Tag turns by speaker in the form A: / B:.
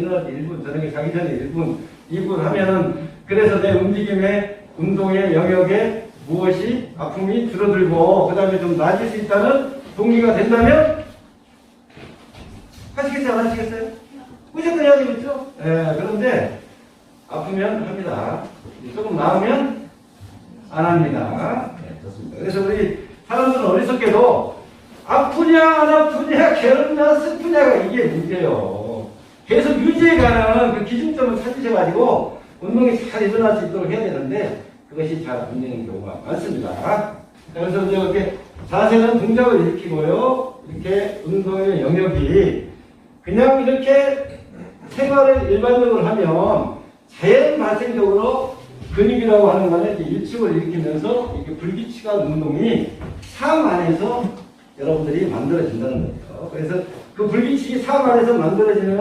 A: 때 1분, 저녁에 자기 전에 1분, 2분 하면은 그래서 내 움직임의 운동의 영역에 무엇이 아픔이 줄어들고 그 다음에 좀 나아질 수 있다는 동기가 된다면 하시겠어요? 안 하시겠어요? 무조건 해야 되겠죠? 예, 그런데 아프면 합니다. 조금 나으면 안 합니다. 네. 그래서 우리 사람들은 어리석게도 아프냐 안 아프냐 괴롭냐 슬프냐가 이게 문제예요. 계속 유지해 가는 그 기준점을 찾으셔가지고 운동이 잘 일어날 수 있도록 해야 되는데 그것이 잘 안 되는 경우가 많습니다. 그래서 이제 이렇게 자세는 동작을 일으키고요. 이렇게 운동의 영역이 그냥 이렇게 생활을 일반적으로 하면 자연 발생적으로 근육이라고 하는 거는 이렇게 일축을 일으키면서 이렇게 불규칙한 운동이 삶 안에서 여러분들이 만들어진다는 거죠. 그래서 그 불규칙이 삶 안에서 만들어지는